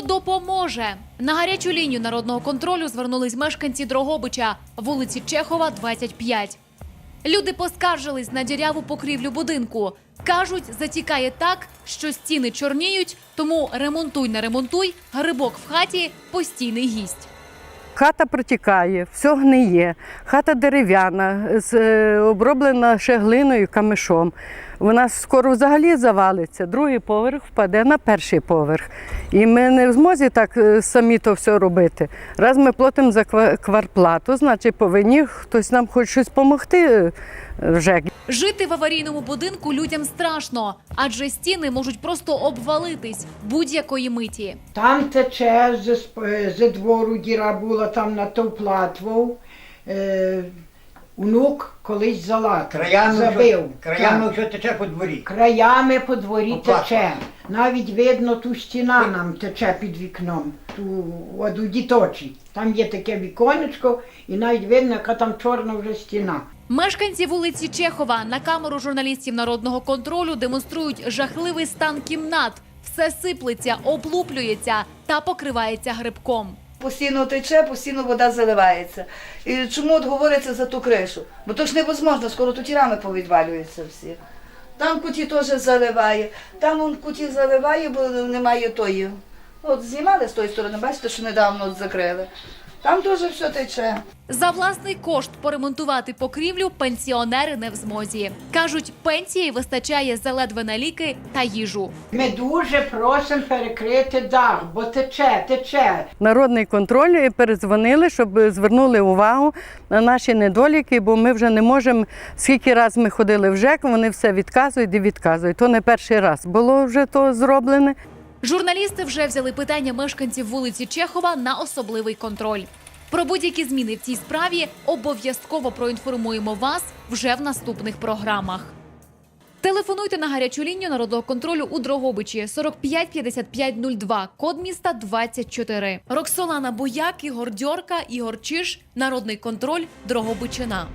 Допоможе? На гарячу лінію народного контролю звернулись мешканці Дрогобича, вулиці Чехова, 25. Люди поскаржились на діряву покрівлю будинку. Кажуть, затікає так, що стіни чорніють, тому ремонтуй не ремонтуй, грибок в хаті постійний гість. Хата протікає, все гниє. Хата дерев'яна, е, оброблена ще глиною, камишом. Вона скоро взагалі завалиться. Другий поверх впаде на перший поверх. І ми не в змозі так е, самі то все робити. Раз ми платимо за кварплату, значить повинні хтось нам хоч щось допомогти. Вже Жити в аварійному будинку людям страшно, адже стіни можуть просто обвалитись будь-якої миті. Там тече з, з двору діра була там на ту. Е, внук колись залатав, Краями забив. вже, краями вже тече по дворі. Краями по дворі По тече. Навіть видно, ту стіна нам тече під вікном, ту от у діточі. Там є таке віконечко, і навіть видно, яка там чорна вже стіна. Мешканці вулиці Чехова на камеру журналістів народного контролю демонструють жахливий стан кімнат. Все сиплеться, облуплюється та покривається грибком. Постійно тече, постійно вода заливається. І чому от говориться за ту кришу? Бо то ж невозможно, скоро тут і рами повідвалюються всі. Там куті теж заливає, там он куті заливає, бо немає тої. От знімали з тої сторони, бачите, що недавно от закрили. Там теж все тече. За власний кошт поремонтувати покрівлю пенсіонери не в змозі. кажуть, пенсії вистачає заледве на ліки та їжу. Ми дуже просимо перекрити дах, бо тече, тече. народний контроль і передзвонили, щоб звернули увагу на наші недоліки, бо ми вже не можемо. Скільки раз ми ходили в ЖЕК, вони все відказують і відказують. То не перший раз було вже то зроблене. Журналісти вже взяли питання мешканців вулиці Чехова на особливий контроль. Про будь-які зміни в цій справі обов'язково проінформуємо вас вже в наступних програмах. Телефонуйте на гарячу лінію народного контролю у Дрогобичі 45 55 02, код міста 24. Роксолана Бояк, Ігор Дьорка, Ігор Чиш, Народний контроль, Дрогобичина.